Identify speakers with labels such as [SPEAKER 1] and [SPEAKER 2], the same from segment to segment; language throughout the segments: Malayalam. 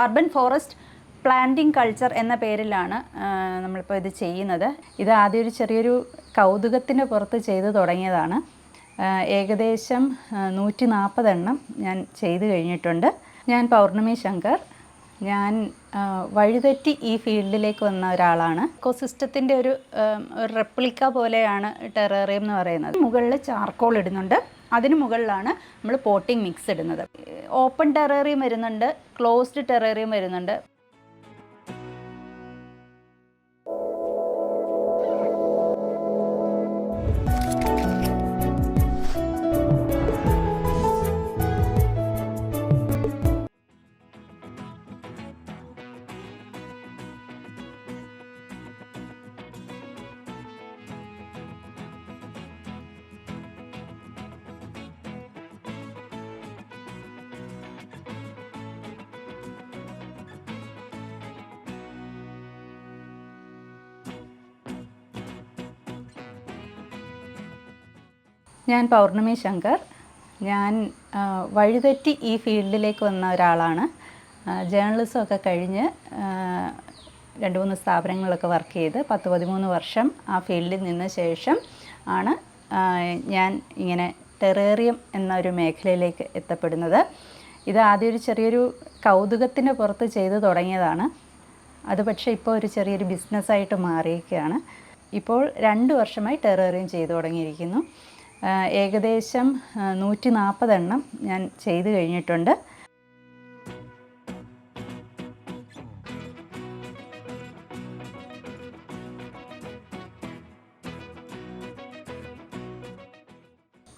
[SPEAKER 1] അർബൻ ഫോറസ്റ്റ് പ്ലാന്റിംഗ് കൾച്ചർ എന്ന പേരിലാണ് നമ്മളിപ്പോൾ ഇത് ചെയ്യുന്നത്. ഇത് ആദ്യം ഒരു ചെറിയൊരു കൗതുകത്തിന് പുറത്ത് ചെയ്തു തുടങ്ങിയതാണ്. ഏകദേശം നൂറ്റി നാൽപ്പതെണ്ണം ഞാൻ ചെയ്തു കഴിഞ്ഞിട്ടുണ്ട്. ഞാൻ പൗർണമി ശങ്കർ. ഞാൻ വഴിതെറ്റി ഈ ഫീൽഡിലേക്ക് വന്ന ഒരാളാണ്. ഇക്കോസിസ്റ്റത്തിന്റെ ഒരു റെപ്ലിക്ക പോലെയാണ് ടെററിയം എന്ന് പറയുന്നത്. മുകളിൽ ചാർക്കോൾ ഇടുന്നുണ്ട്. അതിന് മുകളിലാണ് നമ്മൾ പോട്ടിംഗ് മിക്സ് ഇടുന്നത്. ഓപ്പൺ ടെറേറിയം വരുന്നുണ്ട് ക്ലോസ്ഡ് ടെറേറിയം വരുന്നുണ്ട്. ഞാൻ പൗർണമി ശങ്കർ. ഞാൻ വഴിതെറ്റി ഈ ഫീൽഡിലേക്ക് വന്ന ഒരാളാണ്. ജേർണലിസം ഒക്കെ കഴിഞ്ഞ് രണ്ട് മൂന്ന് സ്ഥാപനങ്ങളൊക്കെ വർക്ക് ചെയ്ത് പത്ത് പതിമൂന്ന് വർഷം ആ ഫീൽഡിൽ നിന്ന ശേഷം ആണ് ഞാൻ ഇങ്ങനെ ടെറേറിയം എന്നൊരു മേഖലയിലേക്ക് എത്തപ്പെടുന്നത്. ഇത് ആദ്യം ഒരു ചെറിയൊരു കൗതുകത്തിന്റെ പുറത്ത് ചെയ്തു തുടങ്ങിയതാണ്. അത് പക്ഷേ ഇപ്പോൾ ഒരു ചെറിയൊരു ബിസിനസ്സായിട്ട് മാറിയിരിക്കുകയാണ്. ഇപ്പോൾ രണ്ട് വർഷമായി ടെറേറിയം ചെയ്തു തുടങ്ങിയിരിക്കുന്നു. ഏകദേശം നൂറ്റി നാൽപ്പതെണ്ണം ഞാൻ ചെയ്തു കഴിഞ്ഞിട്ടുണ്ട്.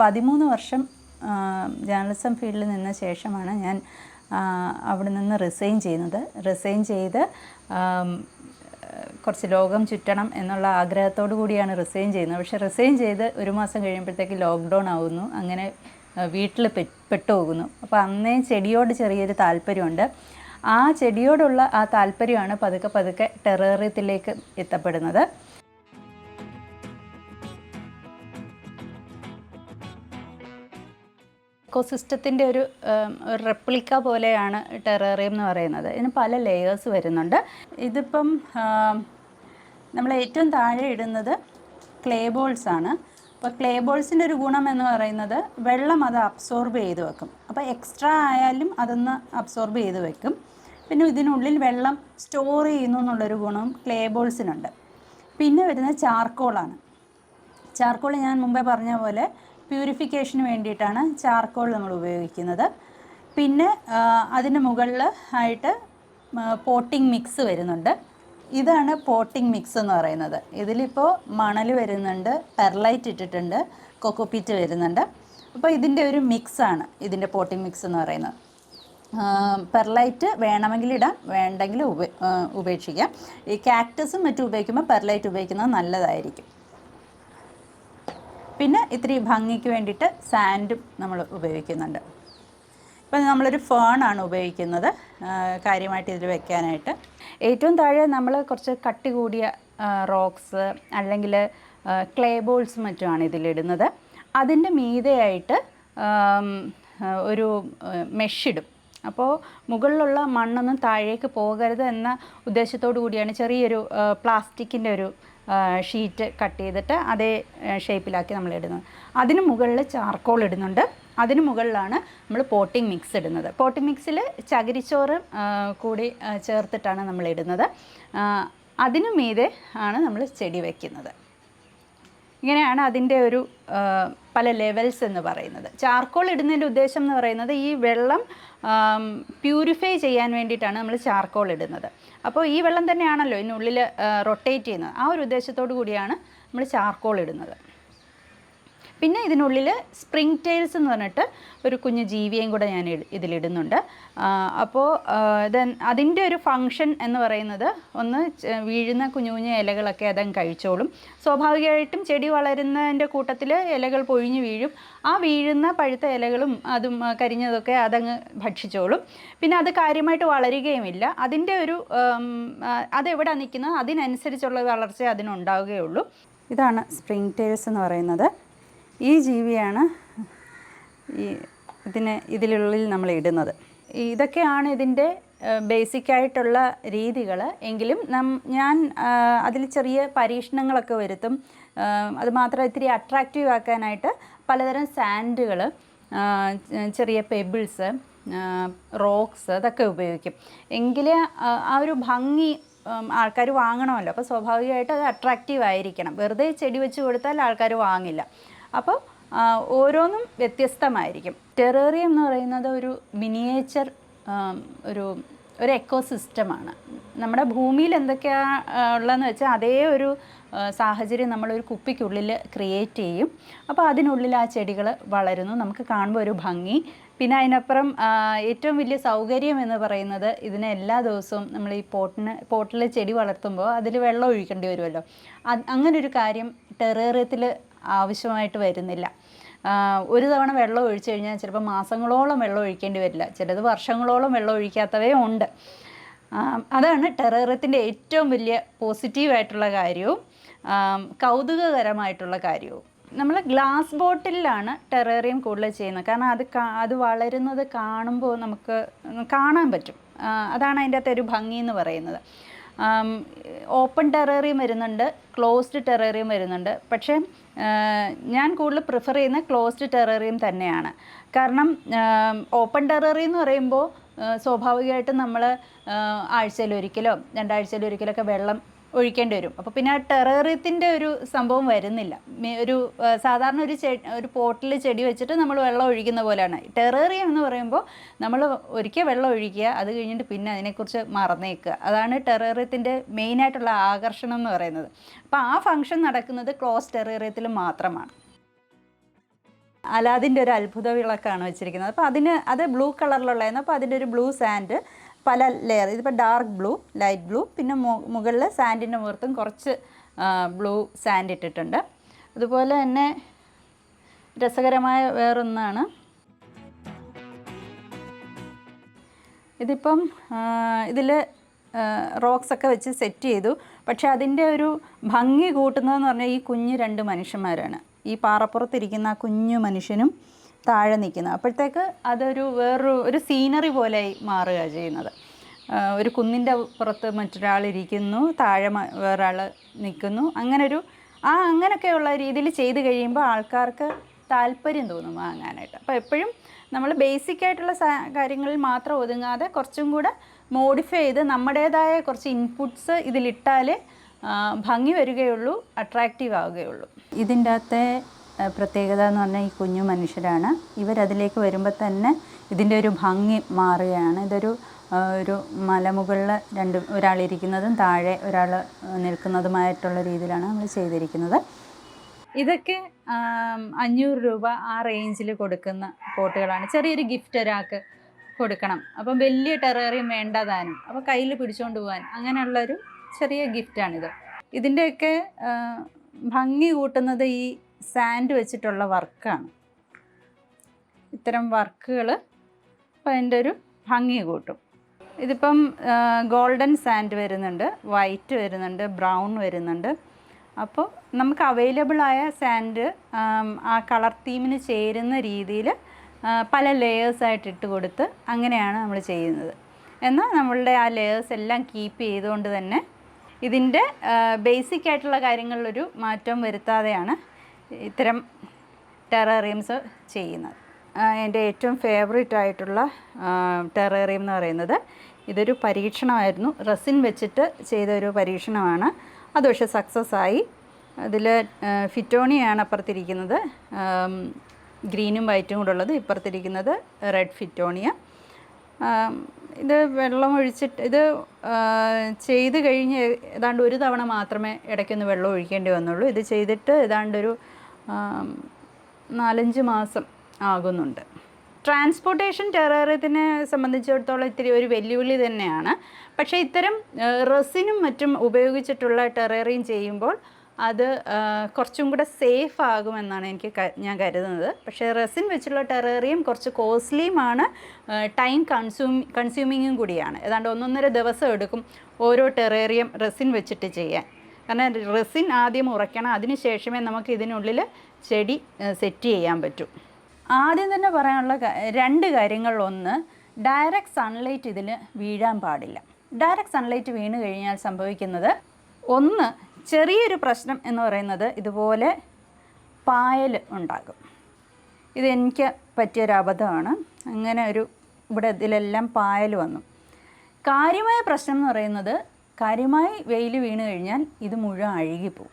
[SPEAKER 1] പതിമൂന്ന് വർഷം ജേർണലിസം ഫീൽഡിൽ നിന്ന ശേഷമാണ് ഞാൻ അവിടെ നിന്ന് റിസൈൻ ചെയ്യുന്നത്. റിസൈൻ ചെയ്ത് കുറച്ച് ലോകം ചുറ്റണം എന്നുള്ള ആഗ്രഹത്തോടു കൂടിയാണ് റിസൈൻ ചെയ്യുന്നത്. പക്ഷേ റിസൈൻ ചെയ്ത് ഒരു മാസം കഴിയുമ്പോഴത്തേക്ക് ലോക്ക്ഡൗൺ ആവുന്നു. അങ്ങനെ വീട്ടിൽ പെട്ടുപോകുന്നു. അപ്പോൾ അന്നേ ചെടിയോട് ചെറിയൊരു താല്പര്യമുണ്ട്. ആ ചെടിയോടുള്ള ആ താല്പര്യമാണ് പതുക്കെ പതുക്കെ ടെറേറിയത്തിലേക്ക് എത്തപ്പെടുന്നത്. ഇക്കോസിസ്റ്റത്തിന്റെ ഒരു ഉം, ഒരു റെപ്ലിക്ക പോലെയാണ് ടെററിയം എന്ന് പറയുന്നത്. ഇതിന് പല ലെയേഴ്സ് വരുന്നുണ്ട്. ഇതിപ്പം നമ്മൾ ഏറ്റവും താഴെ ഇടുന്നത് ക്ലേ ബോൾസ് ആണ്. അപ്പോൾ ക്ലേ ബോൾസിന്റെ ഒരു ഗുണം എന്ന് പറയുന്നത് വെള്ളം അത് അബ്സോർബ് ചെയ്ത് വെക്കും. അപ്പോൾ എക്സ്ട്രാ ആയാലും അതൊന്ന് അബ്സോർബ് ചെയ്ത് വെക്കും. പിന്നെ ഇതിനുള്ളിൽ വെള്ളം സ്റ്റോർ ചെയ്യുന്നു എന്നുള്ളൊരു ഗുണവും ക്ലേ ബോൾസിനുണ്ട് പിന്നെ വരുന്നത് ചാർക്കോളാണ് ചാർക്കോൾ ഞാൻ മുമ്പേ പറഞ്ഞ പോലെ പ്യൂരിഫിക്കേഷന് വേണ്ടിയിട്ടാണ് ചാർക്കോൾ നമ്മൾ ഉപയോഗിക്കുന്നത്. പിന്നെ അതിന് മുകളിൽ ആയിട്ട് പോട്ടിംഗ് മിക്സ് വരുന്നുണ്ട്. ഇതാണ് പോട്ടിംഗ് മിക്സ് എന്ന് പറയുന്നത്. ഇതിലിപ്പോൾ മണൽ വരുന്നുണ്ട് പെർലൈറ്റ് ഇട്ടിട്ടുണ്ട് കൊക്കോപ്പീറ്റ് വരുന്നുണ്ട്. അപ്പോൾ ഇതിന്റെ ഒരു മിക്സാണ് ഇതിന്റെ പോട്ടിംഗ് മിക്സ് എന്ന് പറയുന്നത്. പെർലൈറ്റ് വേണമെങ്കിൽ ഇടാം വേണ്ടെങ്കിൽ ഉപ ഉപേക്ഷിക്കാം. ഈ കാക്ടസും മറ്റും ഉപയോഗിക്കുമ്പോൾ പെർലൈറ്റ് ഉപയോഗിക്കുന്നത് നല്ലതായിരിക്കും. പിന്നെ ഇത്തിരി ഭംഗിക്ക് വേണ്ടിയിട്ട് സാൻഡും നമ്മൾ ഉപയോഗിക്കുന്നുണ്ട്. ഇപ്പം നമ്മളൊരു ഫേണാണ് ഉപയോഗിക്കുന്നത്. കാര്യമായിട്ട് ഇതിൽ വെക്കാനായിട്ട്. ഏറ്റവും താഴെ നമ്മൾ കുറച്ച് കട്ടി കൂടിയ റോക്സ് അല്ലെങ്കിൽ ക്ലേ ബോൾസ് മറ്റുമാണ് ഇതിലിടുന്നത്. അതിന്റെ മീതെയായിട്ട് ഒരു മെഷിടും അപ്പോൾ മുകളിലുള്ള മണ്ണൊന്നും താഴേക്ക് പോകരുത് എന്ന ഉദ്ദേശത്തോടു കൂടിയാണ് ചെറിയൊരു പ്ലാസ്റ്റിക്കിന്റെ ഒരു ഷീറ്റ് കട്ട് ചെയ്തിട്ട് അതേ ഷേപ്പിലാക്കി നമ്മൾ ഇടുന്നത്. അതിന് മുകളിൽ ചാർക്കോൾ ഇടുന്നുണ്ട്. അതിന് മുകളിലാണ് നമ്മൾ പോട്ടിംഗ് മിക്സ് ഇടുന്നത്. പോട്ടിംഗ് മിക്സിൽ ചകിരിച്ചോറ് കൂടി ചേർത്തിട്ടാണ് നമ്മൾ ഇടുന്നത്. അതിനു മീതെ ആണ് നമ്മൾ ചെടി വയ്ക്കുന്നത് ഇങ്ങനെയാണ് അതിന്റെ ഒരു പല ലെവൽസ് എന്ന് പറയുന്നത്. ചാർക്കോൾ ഇടുന്നതിന്റെ ഉദ്ദേശം എന്ന് പറയുന്നത് ഈ വെള്ളം പ്യൂരിഫൈ ചെയ്യാൻ വേണ്ടിയിട്ടാണ് നമ്മൾ ചാർക്കോൾ ഇടുന്നത്. അപ്പോൾ ഈ വെള്ളം തന്നെയാണല്ലോ ഇതിനുള്ളിൽ റൊട്ടേറ്റ് ചെയ്യുന്നത്. ആ ഒരു ഉദ്ദേശത്തോടു കൂടിയാണ് നമ്മൾ ചാർക്കോൾ ഇടുന്നത്. പിന്നെ ഇതിനുള്ളിൽ സ്പ്രിംഗ് ടെയിൽസ് എന്ന് പറഞ്ഞിട്ട് ഒരു കുഞ്ഞു ജീവിയെയും കൂടെ ഞാൻ ഇതിലിടുന്നുണ്ട്. അപ്പോൾ ദെൻ അതിന്റെ ഒരു ഫങ്ഷൻ എന്ന് പറയുന്നത് ഒന്ന് വീഴുന്ന കുഞ്ഞു കുഞ്ഞു ഇലകളൊക്കെ അതങ്ങ് കഴിച്ചോളും. സ്വാഭാവികമായിട്ടും ചെടി വളരുന്നതിന്റെ കൂട്ടത്തിൽ ഇലകൾ പൊഴിഞ്ഞു വീഴും. ആ വീഴുന്ന പഴുത്ത ഇലകളും അതും കരിഞ്ഞതൊക്കെ അതങ്ങ് ഭക്ഷിച്ചോളും. പിന്നെ അത് കാര്യമായിട്ട് വളരുകയുമില്ല. അതിന്റെ ഒരു അതെവിടെ നിൽക്കുന്നത്? അതിനനുസരിച്ചുള്ള വളർച്ച അതിനുണ്ടാവുകയുള്ളൂ. ഇതാണ് സ്പ്രിംഗ് ടെയിൽസ് എന്ന് പറയുന്നത്. ഈ ജീവിയാണ് ഈ ഇതിന് ഇതിലുള്ളിൽ നമ്മൾ ഇടുന്നത്. ഇതൊക്കെയാണ് ഇതിന്റെ ബേസിക് ആയിട്ടുള്ള രീതികൾ. എങ്കിലും നം ഞാൻ അതിൽ ചെറിയ പരീക്ഷണങ്ങളൊക്കെ വരുത്തും. അതുമാത്രം അത് മാത്രം ഇത്തിരി അട്രാക്റ്റീവ് ആക്കാനായിട്ട് പലതരം സാൻഡുകൾ ചെറിയ പെബിൾസ് റോക്സ് അതൊക്കെ ഉപയോഗിക്കും. എങ്കിലേ ആ ഒരു ഭംഗി ആൾക്കാർ വാങ്ങണമല്ലോ. അപ്പോൾ സ്വാഭാവികമായിട്ട് അത് അട്രാക്റ്റീവ് ആയിരിക്കണം. വെറുതെ ചെടി വെച്ച് കൊടുത്താൽ ആൾക്കാർ വാങ്ങില്ല. അപ്പോൾ ഓരോന്നും വ്യത്യസ്തമായിരിക്കും. ടെററിയം എന്ന് പറയുന്നത് ഒരു മിനിയേച്ചർ ഒരു ഒരു എക്കോ സിസ്റ്റമാണ് നമ്മുടെ ഭൂമിയിൽ എന്തൊക്കെയാണ് ഉള്ളതെന്ന് വെച്ചാൽ അതേ ഒരു സാഹചര്യം നമ്മളൊരു കുപ്പിക്കുള്ളിൽ ക്രിയേറ്റ് ചെയ്യും. അപ്പോൾ അതിനുള്ളിൽ ആ ചെടികൾ വളരുന്നു. നമുക്ക് കാണുമ്പോൾ ഒരു ഭംഗി. പിന്നെ അതിനപ്പുറം ഏറ്റവും വലിയ സൗകര്യം എന്ന് പറയുന്നത് ഇതിനെ എല്ലാ ദിവസവും നമ്മൾ ഈ പോട്ടിന് പോട്ടിൽ ചെടി വളർത്തുമ്പോൾ അതിൽ വെള്ളം ഒഴിക്കേണ്ടി വരുമല്ലോ. അങ്ങനെ അങ്ങനൊരു കാര്യം ടെറേറിയത്തിൽ ആവശ്യമായിട്ട് വരുന്നില്ല. ഒരു തവണ വെള്ളം ഒഴിച്ചു കഴിഞ്ഞാൽ ചിലപ്പോൾ മാസങ്ങളോളം വെള്ളം ഒഴിക്കേണ്ടി വരില്ല. ചിലത് വർഷങ്ങളോളം വെള്ളം ഒഴിക്കാത്തവേ ഉണ്ട്. അതാണ് ടെററിയത്തിന്റെ ഏറ്റവും വലിയ പോസിറ്റീവായിട്ടുള്ള കാര്യവും കൗതുകകരമായിട്ടുള്ള കാര്യവും. നമ്മൾ ഗ്ലാസ് ബോട്ടിലാണ് ടെററിയം കൂടുതൽ ചെയ്യുന്നത്. കാരണം അത് അത് വളരുന്നത് കാണുമ്പോൾ നമുക്ക് കാണാൻ പറ്റും. അതാണ് അതിന്റെ അകത്തെ ഒരു ഭംഗി എന്ന് പറയുന്നത്. ഓപ്പൺ ടെറേറിയം വരുന്നുണ്ട് ക്ലോസ്ഡ് ടെറേറിയം വരുന്നുണ്ട്. പക്ഷേ ഞാൻ കൂടുതൽ പ്രിഫർ ചെയ്യുന്ന ക്ലോസ്ഡ് ടെററിയം തന്നെയാണ്. കാരണം ഓപ്പൺ ടെററി എന്ന് പറയുമ്പോൾ സ്വാഭാവികമായിട്ടും നമ്മൾ ആഴ്ചയിലൊരിക്കലോ രണ്ടാഴ്ചയിലൊരിക്കലൊക്കെ വെള്ളം ഒഴിക്കേണ്ടി വരും. അപ്പോൾ പിന്നെ ആ ടെറേറിയത്തിന്റെ ഒരു സംഭവം വരുന്നില്ല. ഒരു സാധാരണ ഒരു ചെ ഒരു പോട്ടിൽ ചെടി വെച്ചിട്ട് നമ്മൾ വെള്ളം ഒഴിക്കുന്ന പോലെയാണ്. ടെറേറിയം എന്ന് പറയുമ്പോൾ നമ്മൾ ഒരിക്കൽ വെള്ളം ഒഴിക്കുക അത് കഴിഞ്ഞിട്ട് പിന്നെ അതിനെക്കുറിച്ച് മറന്നേക്കുക. അതാണ് ടെറേറിയത്തിന്റെ മെയിനായിട്ടുള്ള ആകർഷണം എന്ന് പറയുന്നത്. അപ്പോൾ ആ ഫംഗ്ഷൻ നടക്കുന്നത് ക്ലോസ് ടെറേറിയത്തിൽ മാത്രമാണ്. അലാദിന്റെ ഒരു അത്ഭുത വിളക്കാണ് വെച്ചിരിക്കുന്നത്. അപ്പോൾ അതിന് അത് ബ്ലൂ കളറിലുള്ളതായിരുന്നു അപ്പോൾ അതിന്റെ ഒരു ബ്ലൂ സാൻഡ് പല ലെയർ ഇതിപ്പോൾ ഡാർക്ക് ബ്ലൂ ലൈറ്റ് ബ്ലൂ പിന്നെ മുകളിൽ സാൻഡിന്റെ മുഖത്തും കുറച്ച് ബ്ലൂ സാൻഡ് ഇട്ടിട്ടുണ്ട്. അതുപോലെ തന്നെ രസകരമായ വേറൊന്നാണ് ഇതിപ്പം ഇതിൽ റോക്സൊക്കെ വെച്ച് സെറ്റ് ചെയ്തു. പക്ഷേ അതിന്റെ ഒരു ഭംഗി കൂട്ടുന്നതെന്ന് പറഞ്ഞാൽ ഈ കുഞ്ഞ് രണ്ട് മനുഷ്യന്മാരാണ്. ഈ പാറപ്പുറത്തിരിക്കുന്ന ആ കുഞ്ഞു മനുഷ്യനും താഴെ നിൽക്കുന്നത്. അപ്പോഴത്തേക്ക് അതൊരു വേറൊരു ഒരു സീനറി പോലെ മാറുക ചെയ്യുന്നത്. ഒരു കുന്നിന്റെ പുറത്ത് മറ്റൊരാൾ ഇരിക്കുന്നു താഴെ വേറൊരാൾ നിൽക്കുന്നു. അങ്ങനൊരു ആ അങ്ങനെയൊക്കെയുള്ള രീതിയിൽ ചെയ്ത് കഴിയുമ്പോൾ ആൾക്കാർക്ക് താല്പര്യം തോന്നും വാങ്ങാനായിട്ട്. അപ്പോൾ എപ്പോഴും നമ്മൾ ബേസിക് ആയിട്ടുള്ള കാര്യങ്ങളിൽ മാത്രം ഒതുങ്ങാതെ കുറച്ചും കൂടെ മോഡിഫൈ ചെയ്ത് നമ്മുടേതായ കുറച്ച് ഇൻപുട്സ് ഇതിലിട്ടാലേ ആ, ഭംഗി വരികയുള്ളൂ അട്രാക്റ്റീവ് ആവുകയുള്ളൂ. ഇതിന്റെ അകത്തെ പ്രത്യേകത എന്ന് പറഞ്ഞാൽ ഈ കുഞ്ഞു മനുഷ്യരാണ്. ഇവരതിലേക്ക് വരുമ്പോൾ തന്നെ ഇതിന്റെ ഒരു ഭംഗി മാറുകയാണ്. ഇതൊരു ഒരു മലമുകളിൽ രണ്ട് ഒരാളിരിക്കുന്നതും താഴെ ഒരാൾ നിൽക്കുന്നതുമായിട്ടുള്ള രീതിയിലാണ് നമ്മൾ ചെയ്തിരിക്കുന്നത്. ഇതൊക്കെ അഞ്ഞൂറ് രൂപ ആ റേഞ്ചിൽ കൊടുക്കുന്ന പോട്ടുകളാണ്. ചെറിയൊരു ഗിഫ്റ്റ് ഒരാൾക്ക് കൊടുക്കണം. അപ്പം വലിയ ടെററിയും വേണ്ടതാനും അപ്പോൾ കയ്യിൽ പിടിച്ചുകൊണ്ട് പോകാൻ അങ്ങനെയുള്ളൊരു ചെറിയ ഗിഫ്റ്റാണിത്. ഇതിന്റെയൊക്കെ ഭംഗി കൂട്ടുന്നത് ഈ സാൻഡ് വെച്ചിട്ടുള്ള വർക്കാണ്. ഇത്തരം വർക്കുകൾ അതിന്റെ ഒരു ഭംഗി കൂട്ടും. ഇതിപ്പം ഗോൾഡൻ സാൻഡ് വരുന്നുണ്ട് വൈറ്റ് വരുന്നുണ്ട് ബ്രൗൺ വരുന്നുണ്ട്. അപ്പോൾ നമുക്ക് അവൈലബിൾ ആയ സാൻഡ് ആ കളർ തീമിന് ചേരുന്ന രീതിയിൽ പല ലെയേഴ്സായിട്ട് ഇട്ട് കൊടുത്ത് അങ്ങനെയാണ് നമ്മൾ ചെയ്യുന്നത്. എന്നാൽ നമ്മളുടെ ആ ലെയേഴ്സ് എല്ലാം കീപ്പ് ചെയ്തുകൊണ്ട് തന്നെ ഇതിന്റെ ബേസിക് ആയിട്ടുള്ള കാര്യങ്ങളിലൊരു മാറ്റം വരുത്താതെയാണ് ഇത്തരം ടെററിയംസ് ചെയ്യുന്നത്. എന്റെ ഏറ്റവും ഫേവറേറ്റ് ആയിട്ടുള്ള ടെററിയം എന്ന് പറയുന്നത് ഇതൊരു പരീക്ഷണമായിരുന്നു. റസിൻ വെച്ചിട്ട് ചെയ്ത ഒരു പരീക്ഷണമാണ്. അത് പക്ഷേ സക്സസ് ആയി. അതിൽ ഫിറ്റോണിയാണ് അപ്പുറത്തിരിക്കുന്നത്. ഗ്രീനും വൈറ്റും കൂടെ ഉള്ളത് ഇപ്പുറത്തിരിക്കുന്നത് റെഡ് ഫിറ്റോണിയ ഇത് വെള്ളം ഒഴിച്ചിട്ട് ഇത് ചെയ്ത് കഴിഞ്ഞ് ഏതാണ്ട് ഒരു തവണ മാത്രമേ ഇടയ്ക്കൊന്ന് വെള്ളം ഒഴിക്കേണ്ടി വന്നുള്ളൂ. ഇത് ചെയ്തിട്ട് ഏതാണ്ട് ഒരു നാലഞ്ച് മാസം ആകുന്നുണ്ട്. ട്രാൻസ്പോർട്ടേഷൻ ടെററിയത്തിനെ സംബന്ധിച്ചിടത്തോളം ഇത്തിരി ഒരു വെല്ലുവിളി തന്നെയാണ്. പക്ഷേ ഇത്തരം റെസിനും മറ്റും ഉപയോഗിച്ചിട്ടുള്ള ടെററിയും ചെയ്യുമ്പോൾ അത് കുറച്ചും കൂടെ സേഫ് ആകുമെന്നാണ് എനിക്ക് ഞാൻ കരുതുന്നത്. പക്ഷേ റെസിൻ വെച്ചുള്ള ടെറേറിയം കുറച്ച് കോസ്റ്റ്ലിയുമാണ് ടൈം കൺസ്യൂം കൺസ്യൂമിങ്ങും കൂടിയാണ്. ഏതാണ്ട് ഒന്നൊന്നര ദിവസം എടുക്കും ഓരോ ടെറേറിയം റെസിൻ വെച്ചിട്ട് ചെയ്യാൻ. കാരണം റെസിൻ ആദ്യം ഉറയ്ക്കണം അതിന് ശേഷമേ നമുക്ക് ഇതിനുള്ളിൽ ചെടി സെറ്റ് ചെയ്യാൻ പറ്റൂ. ആദ്യം തന്നെ പറയാനുള്ള രണ്ട് കാര്യങ്ങൾ. ഒന്ന് ഡയറക്റ്റ് സൺലൈറ്റ് ഇതിൽ വീഴാൻ പാടില്ല. ഡയറക്റ്റ് സൺലൈറ്റ് വീണ് കഴിഞ്ഞാൽ സംഭവിക്കുന്നത് ഒന്ന് ചെറിയൊരു പ്രശ്നം എന്ന് പറയുന്നത് ഇതുപോലെ പായൽ ഉണ്ടാകും. ഇത് എനിക്ക് പറ്റിയൊരു അബദ്ധമാണ്. അങ്ങനെ ഒരു ഇവിടെ ഇതിലെല്ലാം പായൽ വന്നു. കാര്യമായ പ്രശ്നം എന്ന് പറയുന്നത് കാര്യമായി വെയിൽ വീണ് കഴിഞ്ഞാൽ ഇത് മുഴുവൻ അഴുകിപ്പോവും.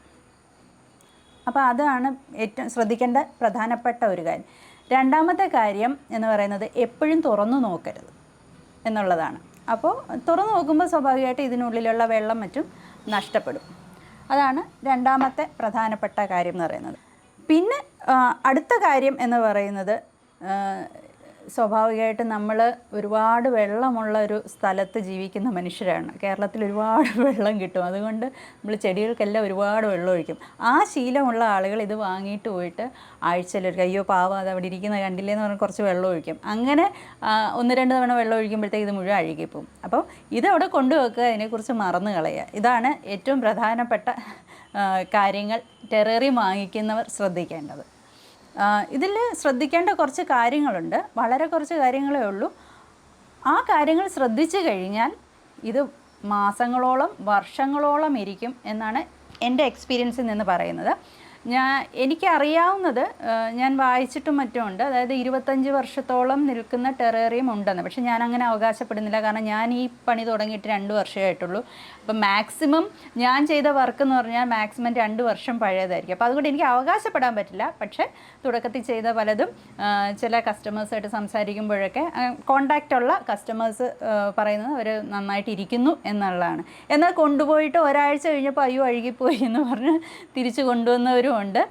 [SPEAKER 1] അപ്പോൾ അതാണ് ഏറ്റവും ശ്രദ്ധിക്കേണ്ട പ്രധാനപ്പെട്ട ഒരു കാര്യം. രണ്ടാമത്തെ കാര്യം എന്ന് പറയുന്നത് എപ്പോഴും തുറന്നു നോക്കരുത് എന്നുള്ളതാണ്. അപ്പോൾ തുറന്നു നോക്കുമ്പോൾ സ്വാഭാവികമായിട്ട് ഇതിനുള്ളിലുള്ള വെള്ളം മറ്റും നഷ്ടപ്പെടും. അതാണ് രണ്ടാമത്തെ പ്രധാനപ്പെട്ട കാര്യം എന്ന് പറയുന്നത്. പിന്നെ അടുത്ത കാര്യം എന്ന് പറയുന്നത് സ്വാഭാവികമായിട്ട് നമ്മൾ ഒരുപാട് വെള്ളമുള്ള ഒരു സ്ഥലത്ത് ജീവിക്കുന്ന മനുഷ്യരാണ്. കേരളത്തിൽ ഒരുപാട് വെള്ളം കിട്ടും. അതുകൊണ്ട് നമ്മൾ ചെടികൾക്കെല്ലാം ഒരുപാട് വെള്ളം ഒഴിക്കും. ആ ശീലമുള്ള ആളുകൾ ഇത് വാങ്ങിയിട്ട് പോയിട്ട് ആഴ്ചയിൽ ഒരു അയ്യോ പാവം അത് അവിടെ ഇരിക്കുന്ന കണ്ടില്ലേ എന്ന് പറഞ്ഞാൽ കുറച്ച് വെള്ളം ഒഴിക്കും. അങ്ങനെ ഒന്ന് രണ്ട് തവണ വെള്ളം ഒഴിക്കുമ്പോഴത്തേക്ക് ഇത് മുഴുവൻ അഴുകിപ്പോവും. അപ്പോൾ ഇതവിടെ കൊണ്ടുവെക്കുക അതിനെക്കുറിച്ച് മറന്നു കളയുക. ഇതാണ് ഏറ്റവും പ്രധാനപ്പെട്ട കാര്യങ്ങൾ. ടെററി വാങ്ങിക്കുന്നവർ ശ്രദ്ധിക്കേണ്ടത്. ഇതിൽ ശ്രദ്ധിക്കേണ്ട കുറച്ച് കാര്യങ്ങളുണ്ട്. വളരെ കുറച്ച് കാര്യങ്ങളേ ഉള്ളൂ. ആ കാര്യങ്ങൾ ശ്രദ്ധിച്ചു കഴിഞ്ഞാൽ ഇത് മാസങ്ങളോളം വർഷങ്ങളോളം ഇരിക്കും എന്നാണ് എന്റെ എക്സ്പീരിയൻസിൽ നിന്ന് പറയുന്നത്. ഞാൻ എനിക്കറിയാവുന്നത് ഞാൻ വായിച്ചിട്ടും മറ്റും ഉണ്ട്. അതായത് ഇരുപത്തഞ്ച് വർഷത്തോളം നിൽക്കുന്ന ടെറേറിയം ഉണ്ടെന്ന്. പക്ഷെ ഞാൻ അങ്ങനെ അവകാശപ്പെടുന്നില്ല. കാരണം ഞാൻ ഈ പണി തുടങ്ങിയിട്ട് രണ്ട് വർഷമേ ആയിട്ടുള്ളൂ. അപ്പം മാക്സിമം ഞാൻ ചെയ്ത വർക്ക് എന്ന് പറഞ്ഞാൽ മാക്സിമം രണ്ട് വർഷം പഴയതായിരിക്കും. അപ്പോൾ അതുകൊണ്ട് എനിക്ക് അവകാശപ്പെടാൻ പറ്റില്ല. പക്ഷേ തുടക്കത്തിൽ ചെയ്ത പലതും ചില കസ്റ്റമേഴ്സായിട്ട് സംസാരിക്കുമ്പോഴൊക്കെ കോണ്ടാക്റ്റ് ഉള്ള കസ്റ്റമേഴ്സ് പറയുന്നത് അവർ നന്നായിട്ട് ഇരിക്കുന്നു എന്നുള്ളതാണ്. എന്നാൽ കൊണ്ടുപോയിട്ട് ഒരാഴ്ച കഴിഞ്ഞപ്പോൾ അയ്യോ അഴുകിപ്പോയി എന്ന് പറഞ്ഞ് തിരിച്ചു കൊണ്ടുവന്നവരും ഉണ്ട്.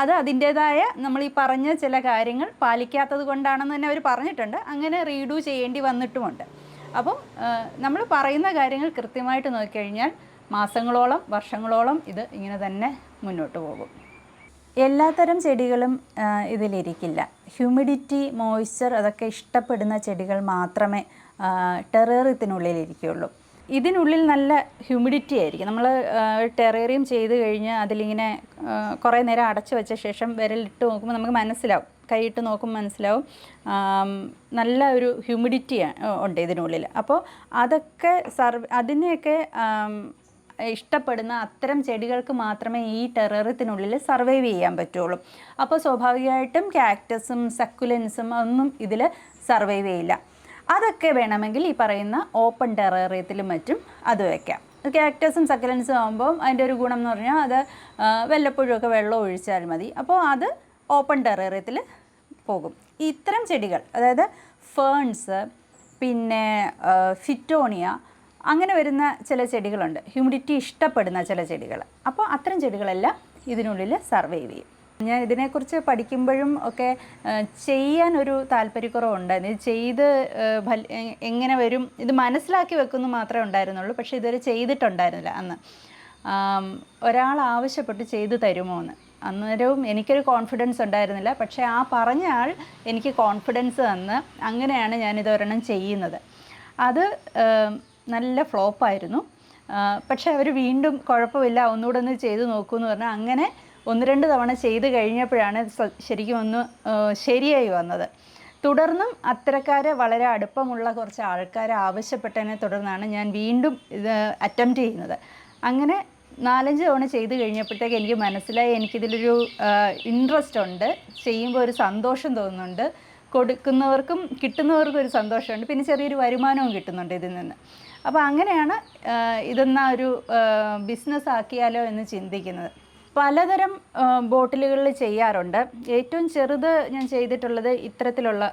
[SPEAKER 1] അത് അതിന്റേതായ നമ്മൾ ഈ പറഞ്ഞ ചില കാര്യങ്ങൾ പാലിക്കാത്തത് കൊണ്ടാണെന്ന് തന്നെ അവർ പറഞ്ഞിട്ടുണ്ട്. അങ്ങനെ റീഡു ചെയ്യേണ്ടി വന്നിട്ടുമുണ്ട്. അപ്പം നമ്മൾ പറയുന്ന കാര്യങ്ങൾ കൃത്യമായിട്ട് നോക്കിക്കഴിഞ്ഞാൽ മാസങ്ങളോളം വർഷങ്ങളോളം ഇത് ഇങ്ങനെ തന്നെ മുന്നോട്ട് പോകും. എല്ലാത്തരം ചെടികളും ഇതിലിരിക്കില്ല. ഹ്യൂമിഡിറ്റി മോയ്സ്ചർ അതൊക്കെ ഇഷ്ടപ്പെടുന്ന ചെടികൾ മാത്രമേ ടെറേറിയത്തിനുള്ളിൽ ഇരിക്കുകയുള്ളൂ ഇതിനുള്ളിൽ നല്ല ഹ്യൂമിഡിറ്റി ആയിരിക്കും. നമ്മൾ ടെറേറിയം ചെയ്ത് കഴിഞ്ഞ് അതിലിങ്ങനെ കുറേ നേരം അടച്ചു വെച്ച ശേഷം വിരലിട്ട് നോക്കുമ്പോൾ നമുക്ക് മനസ്സിലാവും. കൈയിട്ട് നോക്കുമ്പോൾ മനസ്സിലാവും. നല്ല ഒരു ഹ്യൂമിഡിറ്റി ഉണ്ട് ഇതിനുള്ളിൽ അപ്പോൾ അതൊക്കെ സർവ് അതിനെയൊക്കെ ഇഷ്ടപ്പെടുന്ന അത്തരം ചെടികൾക്ക് മാത്രമേ ഈ ടെററിയത്തിനുള്ളിൽ സർവൈവ് ചെയ്യാൻ പറ്റുള്ളൂ. അപ്പോൾ സ്വാഭാവികമായിട്ടും ക്യാക്ടസും സക്കുലൻസും ഒന്നും ഇതിൽ സർവൈവ് ചെയ്യില്ല. അതൊക്കെ വേണമെങ്കിൽ ഈ പറയുന്ന ഓപ്പൺ ടെററിയത്തിലും മറ്റും അത് വയ്ക്കാം ക്യാക്ടസും സക്കലൻസും ആകുമ്പോൾ അതിന്റെ ഒരു ഗുണം എന്ന് പറഞ്ഞാൽ അത് വല്ലപ്പോഴുമൊക്കെ വെള്ളം ഒഴിച്ചാൽ മതി. അപ്പോൾ അത് ഓപ്പൺ ടെററിയത്തിൽ പോകും. ഇത്തരം ചെടികൾ അതായത് ഫേൺസ് പിന്നെ ഫിറ്റോണിയ അങ്ങനെ വരുന്ന ചില ചെടികളുണ്ട്. ഹ്യൂമിഡിറ്റി ഇഷ്ടപ്പെടുന്ന ചില ചെടികൾ അപ്പോൾ അത്തരം ചെടികളെല്ലാം ഇതിനുള്ളിൽ സർവൈവ് ചെയ്യും. ഞാൻ ഇതിനെക്കുറിച്ച് പഠിക്കുമ്പോഴും ഒക്കെ ചെയ്യാൻ ഒരു താല്പര്യക്കുറവുണ്ടായിരുന്നു. ഇത് ചെയ്ത് എങ്ങനെ വരും ഇത് മനസ്സിലാക്കി വെക്കുന്നു മാത്രമേ ഉണ്ടായിരുന്നുള്ളൂ. പക്ഷേ ഇതുവരെ ചെയ്തിട്ടുണ്ടായിരുന്നില്ല അന്ന്. ഒരാൾ ആവശ്യപ്പെട്ട് ചെയ്തു തരുമോ എന്ന്. അന്നേരവും എനിക്കൊരു കോൺഫിഡൻസ് ഉണ്ടായിരുന്നില്ല. പക്ഷേ ആ പറഞ്ഞ ആൾ എനിക്ക് കോൺഫിഡൻസ് തന്ന് അങ്ങനെയാണ് ഞാൻ ഇതൊരെണ്ണം ചെയ്യുന്നത്. അത് നല്ല ഫ്ലോപ്പായിരുന്നു. പക്ഷേ അവർ വീണ്ടും കുഴപ്പമില്ല ഒന്നുകൂടെ ഒന്ന് ചെയ്തു നോക്കൂ എന്ന് പറഞ്ഞാൽ അങ്ങനെ ഒന്ന് രണ്ട് തവണ ചെയ്ത് കഴിഞ്ഞപ്പോഴാണ് ശരിക്കും ഒന്ന് ശരിയായി വന്നത്. തുടർന്നും അത്തരക്കാരെ വളരെ അടുപ്പമുള്ള കുറച്ച് ആൾക്കാരെ ആവശ്യപ്പെട്ടതിനെ തുടർന്നാണ് ഞാൻ വീണ്ടും ഇത് അറ്റംപ്റ്റ് ചെയ്യുന്നത്. അങ്ങനെ നാലഞ്ച് തവണ ചെയ്ത് കഴിഞ്ഞപ്പോഴത്തേക്ക് എനിക്ക് മനസ്സിലായി എനിക്കിതിലൊരു ഇൻട്രസ്റ്റ് ഉണ്ട്. ചെയ്യുമ്പോൾ ഒരു സന്തോഷം തോന്നുന്നുണ്ട്. കൊടുക്കുന്നവർക്കും കിട്ടുന്നവർക്കും ഒരു സന്തോഷമുണ്ട്. പിന്നെ ചെറിയൊരു വരുമാനവും കിട്ടുന്നുണ്ട് ഇതിൽ നിന്ന്. അപ്പോൾ അങ്ങനെയാണ് ഇതെന്നാ ഒരു ബിസിനസ് ആക്കിയാലോ എന്ന് ചിന്തിക്കുന്നത്. പലതരം ബോട്ടിലുകളിൽ ചെയ്യാറുണ്ട്. ഏറ്റവും ചെറുത് ഞാൻ ചെയ്തിട്ടുള്ളത് ഇത്തരത്തിലുള്ള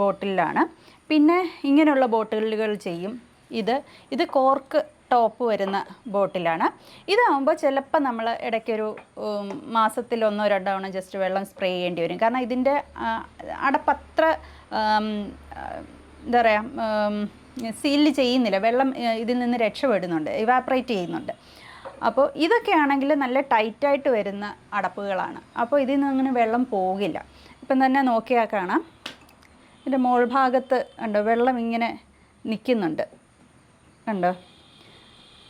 [SPEAKER 1] ബോട്ടിലാണ്. പിന്നെ ഇങ്ങനെയുള്ള ബോട്ടിലുകൾ ചെയ്യും. ഇത് ഇത് കോർക്ക് ടോപ്പ് വരുന്ന ബോട്ടിലാണ്. ഇതാകുമ്പോൾ ചിലപ്പോൾ നമ്മൾ ഇടയ്ക്കൊരു മാസത്തിലൊന്നോ രണ്ടോ തവണ ജസ്റ്റ് വെള്ളം സ്പ്രേ ചെയ്യേണ്ടി വരും. കാരണം ഇതിന്റെ അടപ്പത്ര എന്താ പറയുക സീൽ ചെയ്യുന്നില്ല. വെള്ളം ഇതിൽ നിന്ന് രക്ഷപ്പെടുന്നുണ്ട്. ഇവാപ്രേറ്റ് ചെയ്യുന്നുണ്ട്. അപ്പോൾ ഇതൊക്കെയാണെങ്കിൽ നല്ല ടൈറ്റായിട്ട് വരുന്ന അടപ്പുകളാണ്. അപ്പോൾ ഇതിൽ നിന്ന് അങ്ങനെ വെള്ളം പോകില്ല. ഇപ്പം തന്നെ നോക്കിയാൽ കാണാം. ഇതിന്റെ മോൾ ഭാഗത്ത് ഉണ്ടോ വെള്ളം ഇങ്ങനെ നിൽക്കുന്നുണ്ട്. കണ്ടോ?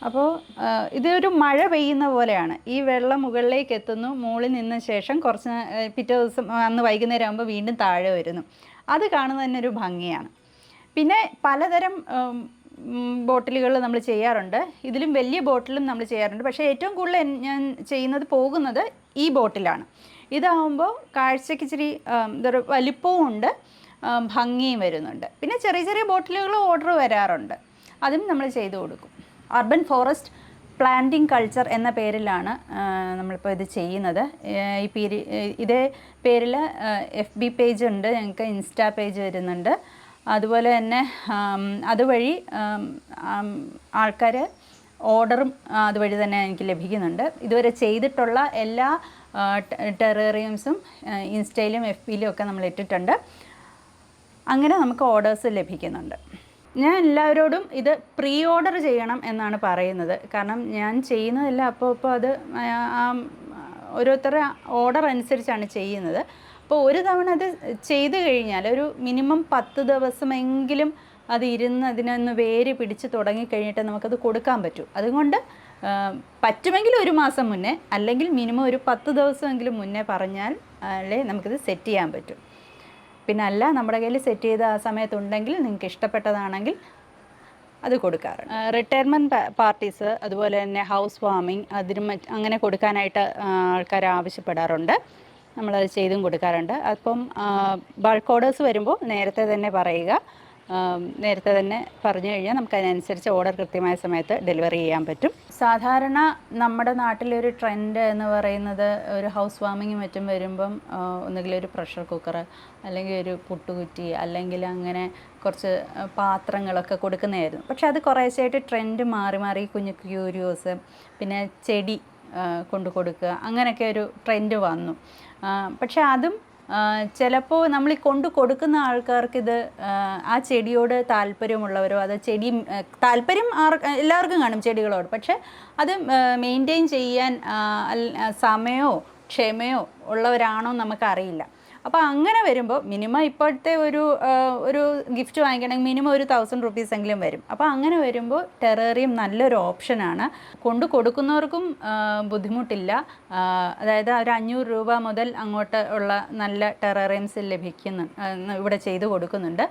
[SPEAKER 1] അപ്പോൾ ഇതൊരു മഴ പെയ്യുന്ന പോലെയാണ്. ഈ വെള്ളം മുകളിലേക്ക് എത്തുന്നു മുകളിൽ നിന്ന ശേഷം കുറച്ച് പിറ്റേ ദിവസം അന്ന് വൈകുന്നേരം ആകുമ്പോൾ വീണ്ടും താഴെ വരുന്നു. അത് കാണുന്നത് തന്നെ ഒരു ഭംഗിയാണ്. പിന്നെ പലതരം ബോട്ടിലുകൾ നമ്മൾ ചെയ്യാറുണ്ട്. ഇതിലും വലിയ ബോട്ടിലും നമ്മൾ ചെയ്യാറുണ്ട്. പക്ഷേ ഏറ്റവും കൂടുതൽ ഞാൻ ചെയ്യുന്നത് പോകുന്നത് ഈ ബോട്ടിലാണ്. ഇതാവുമ്പോൾ കാഴ്ചയ്ക്ക് ഇച്ചിരി ഇതൊരു വലിപ്പവും ഉണ്ട് ഭംഗിയും വരുന്നുണ്ട്. പിന്നെ ചെറിയ ചെറിയ ബോട്ടിലുകൾ ഓർഡർ വരാറുണ്ട്. അതും നമ്മൾ ചെയ്തു കൊടുക്കും. അർബൻ ഫോറസ്റ്റ് പ്ലാന്റിംഗ് കൾച്ചർ എന്ന പേരിലാണ് നമ്മളിപ്പോൾ ഇത് ചെയ്യുന്നത്. ഈ പേര് ഇതേ പേരിൽ എഫ് ബി പേജ് ഉണ്ട് ഞങ്ങൾക്ക് ഇൻസ്റ്റാ പേജ് വരുന്നുണ്ട്. അതുപോലെ തന്നെ അതുവഴി ആൾക്കാർ ഓർഡറും അതുവഴി തന്നെ എനിക്ക് ലഭിക്കുന്നുണ്ട്. ഇതുവരെ ചെയ്തിട്ടുള്ള എല്ലാ ടെറേറിയംസും ഇൻസ്റ്റയിലും എഫ് ബിയിലും ഒക്കെ നമ്മൾ ഇട്ടിട്ടുണ്ട്. അങ്ങനെ നമുക്ക് ഓർഡേഴ്സ് ലഭിക്കുന്നുണ്ട്. ഞാൻ എല്ലാവരോടും ഇത് പ്രീ ഓർഡർ ചെയ്യണം എന്നാണ് പറയുന്നത്. കാരണം ഞാൻ ചെയ്യുന്നതെല്ലാം അപ്പോൾ അപ്പോൾ അത് ഓരോരുത്തരുടെ ഓർഡർ അനുസരിച്ചാണ് ചെയ്യുന്നത്. അപ്പോൾ ഒരു തവണ അത് ചെയ്തു കഴിഞ്ഞാൽ ഒരു മിനിമം പത്ത് ദിവസമെങ്കിലും അത് ഇരുന്ന് അതിനൊന്ന് വേര് പിടിച്ച് തുടങ്ങിക്കഴിഞ്ഞിട്ട് നമുക്കത് കൊടുക്കാൻ പറ്റും. അതുകൊണ്ട് പറ്റുമെങ്കിൽ ഒരു മാസം മുന്നേ അല്ലെങ്കിൽ മിനിമം ഒരു പത്ത് ദിവസമെങ്കിലും മുന്നേ പറഞ്ഞാൽ അല്ലേ നമുക്കിത് സെറ്റ് ചെയ്യാൻ പറ്റും. പിന്നെ അല്ല നമ്മുടെ കയ്യിൽ സെറ്റ് ചെയ്ത ആ സമയത്തുണ്ടെങ്കിൽ നിങ്ങൾക്ക് ഇഷ്ടപ്പെട്ടതാണെങ്കിൽ അത് കൊടുക്കാറുണ്ട്. റിട്ടയർമെന്റ് പാർട്ടീസ് അതുപോലെ തന്നെ ഹൗസ് വാമിങ് അതിന് അങ്ങനെ കൊടുക്കാനായിട്ട് ആൾക്കാർ ആവശ്യപ്പെടാറുണ്ട്. നമ്മളത് ചെയ്തും കൊടുക്കാറുണ്ട്. അപ്പം ബൾക്ക് ഓർഡേഴ്സ് വരുമ്പോൾ നേരത്തെ തന്നെ പറയുക. നേരത്തെ തന്നെ പറഞ്ഞു കഴിഞ്ഞാൽ നമുക്ക് അതിനനുസരിച്ച് ഓർഡർ കൃത്യമായ സമയത്ത് ഡെലിവറി ചെയ്യാൻ പറ്റും. സാധാരണ നമ്മുടെ നാട്ടിലൊരു ട്രെൻഡ് എന്ന് പറയുന്നത് ഒരു ഹൗസ് വാമിങ്ങും മറ്റും വരുമ്പം ഒന്നുകിൽ ഒരു പ്രഷർ കുക്കർ അല്ലെങ്കിൽ ഒരു പുട്ടുകുറ്റി അല്ലെങ്കിൽ അങ്ങനെ കുറച്ച് പാത്രങ്ങളൊക്കെ കൊടുക്കുന്നതായിരുന്നു. പക്ഷെ അത് കുറേശ്ശായിട്ട് ട്രെൻഡ് മാറി മാറി കുഞ്ഞു ക്യൂരിയോസ് പിന്നെ ചെടി കൊണ്ടു കൊടുക്കുക. അങ്ങനെയൊക്കെ ഒരു ട്രെൻഡ് വന്നു. പക്ഷേ അതും ചിലപ്പോൾ നമ്മൾ ഈ കൊണ്ട് കൊടുക്കുന്ന ആൾക്കാർക്ക് ഇത് ആ, ചെടിയോട് താല്പര്യമുള്ളവരോ അത് ചെടി താല്പര്യം ആർ എല്ലാവർക്കും കാണും ചെടികളോട്. പക്ഷെ അത് മെയിന്റെയിൻ ചെയ്യാൻ സമയമോ ക്ഷമയോ ഉള്ളവരാണോ നമുക്കറിയില്ല. അപ്പോൾ അങ്ങനെ വരുമ്പോൾ മിനിമം ഇപ്പോഴത്തെ ഒരു ഒരു ഗിഫ്റ്റ് വാങ്ങിക്കണമെങ്കിൽ മിനിമം ഒരു തൗസൻഡ് റുപ്പീസ് എങ്കിലും വരും. അപ്പോൾ അങ്ങനെ വരുമ്പോൾ ടെററിയം നല്ലൊരു ഓപ്ഷനാണ് കൊണ്ടു കൊടുക്കുന്നവർക്കും ബുദ്ധിമുട്ടില്ല. അതായത് ഒരു അഞ്ഞൂറ് രൂപ മുതൽ അങ്ങോട്ട് ഉള്ള നല്ല ടെററിയംസ് ലഭിക്കുന്നു ഇവിടെ ചെയ്തു കൊടുക്കുന്നുണ്ട്.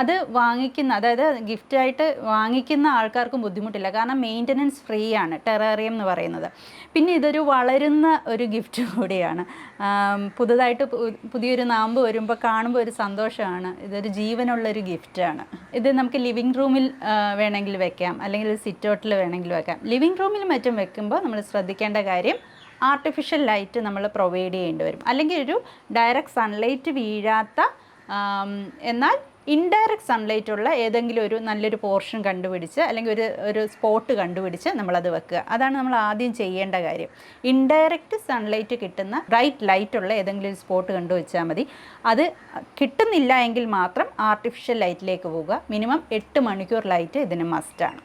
[SPEAKER 1] അത് വാങ്ങിക്കുന്ന അതായത് ഗിഫ്റ്റായിട്ട് വാങ്ങിക്കുന്ന ആൾക്കാർക്കും ബുദ്ധിമുട്ടില്ല. കാരണം മെയിന്റനൻസ് ഫ്രീ ആണ് ടെറേറിയം എന്ന് പറയുന്നത്. പിന്നെ ഇതൊരു വളരുന്ന ഒരു ഗിഫ്റ്റ് കൂടിയാണ്. പുതുതായിട്ട് പുതിയൊരു നാമ്പ് വരുമ്പോൾ കാണുമ്പോൾ ഒരു സന്തോഷമാണ്. ഇതൊരു ജീവനുള്ളൊരു ഗിഫ്റ്റാണ് ഇത് നമുക്ക് ലിവിങ് റൂമിൽ വേണമെങ്കിൽ വെക്കാം. അല്ലെങ്കിൽ സിറ്റ് ഔട്ടിൽ വേണമെങ്കിൽ വെക്കാം. ലിവിങ് റൂമിൽ മറ്റും വെക്കുമ്പോൾ നമ്മൾ ശ്രദ്ധിക്കേണ്ട കാര്യം ആർട്ടിഫിഷ്യൽ ലൈറ്റ് നമ്മൾ പ്രൊവൈഡ് ചെയ്യേണ്ടി വരും. അല്ലെങ്കിൽ ഒരു ഡയറക്റ്റ് സൺലൈറ്റ് വീഴാത്ത എന്നാൽ ഇൻഡയറക്റ്റ് സൺലൈറ്റ് ഉള്ള ഏതെങ്കിലും ഒരു നല്ലൊരു പോർഷൻ കണ്ടുപിടിച്ച് അല്ലെങ്കിൽ ഒരു ഒരു സ്പോട്ട് കണ്ടുപിടിച്ച് നമ്മളത് വെക്കുക. അതാണ് നമ്മൾ ആദ്യം ചെയ്യേണ്ട കാര്യം. ഇൻഡയറക്റ്റ് സൺലൈറ്റ് കിട്ടുന്ന ബ്രൈറ്റ് ലൈറ്റ് ഉള്ള ഏതെങ്കിലും ഒരു സ്പോട്ട് കണ്ടുവച്ചാൽ മതി. അത് കിട്ടുന്നില്ല എങ്കിൽ മാത്രം ആർട്ടിഫിഷ്യൽ ലൈറ്റിലേക്ക് പോവുക മിനിമം എട്ട് മണിക്കൂർ ലൈറ്റ് ഇതിന് മസ്റ്റാണ്